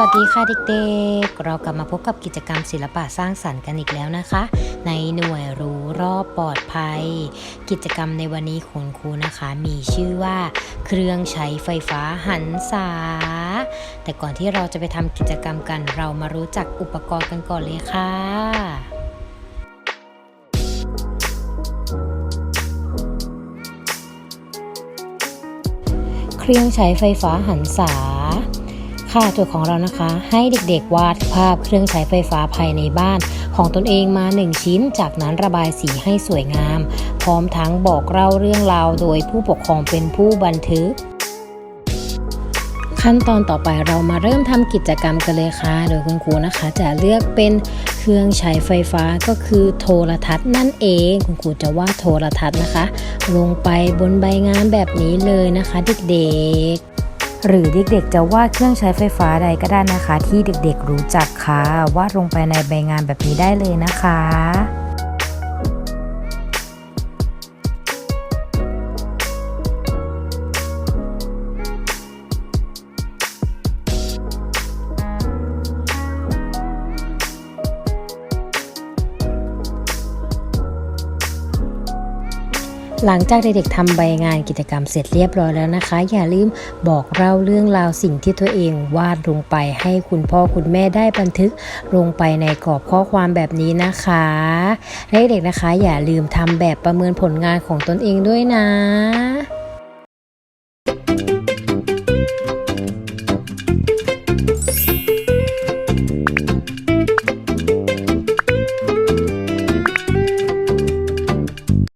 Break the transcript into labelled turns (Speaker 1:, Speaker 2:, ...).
Speaker 1: วัสดีค่ะเด็กๆ เรากลับมาพบกับกิจกรรมศิลปะสร้างสรรค์กันอีกแล้วนะคะ ในหน่วยรู้รอบปลอดภัย กิจกรรมในวันนี้คุณครูนะคะ มีชื่อว่า เครื่องใช้ไฟฟ้าหันษา แต่ก่อนที่เราจะไปทำกิจกรรมกัน เรามารู้จักอุปกรณ์กันก่อนเลยค่ะเครื่องใช้ไฟฟ้าหันษา ค่ะโจทย์ของเรานะคะ ให้เด็กๆวาดภาพเครื่องใช้ไฟฟ้าภายในบ้าน ของตนเองมา 1 ชิ้น จากนั้นระบายสีให้สวยงาม พร้อมทั้งบอกเล่าเรื่องราวโดยผู้ปกครองเป็นผู้บันทึก ขั้นตอนต่อไปเรามาเริ่มทำกิจกรรมกันเลยค่ะ โดยคุณครูนะคะ จะเลือกเป็นเครื่องใช้ไฟฟ้าก็คือโทรทัศน์นั่นเอง คุณครูจะวาดโทรทัศน์นะคะ ลงไปบนใบงานแบบนี้เลยนะคะ เด็กๆ หรือเด็กๆ จะวาดเครื่องใช้ไฟฟ้าใดก็ได้นะคะ ที่เด็กๆรู้จักค่ะวาดลงไปในใบงานแบบนี้ได้เลยนะคะ หลังจากเด็กๆทำใบงานกิจกรรมเสร็จเรียบร้อยแล้วนะคะ อย่าลืมบอกเล่าเรื่องราวสิ่งที่ตัวเองวาดลงไปให้คุณพ่อคุณแม่ได้บันทึกลงไปในกรอบข้อความแบบนี้นะคะและเด็กๆนะคะ อย่าลืมทำแบบประเมินผลงานของตนเองด้วยนะ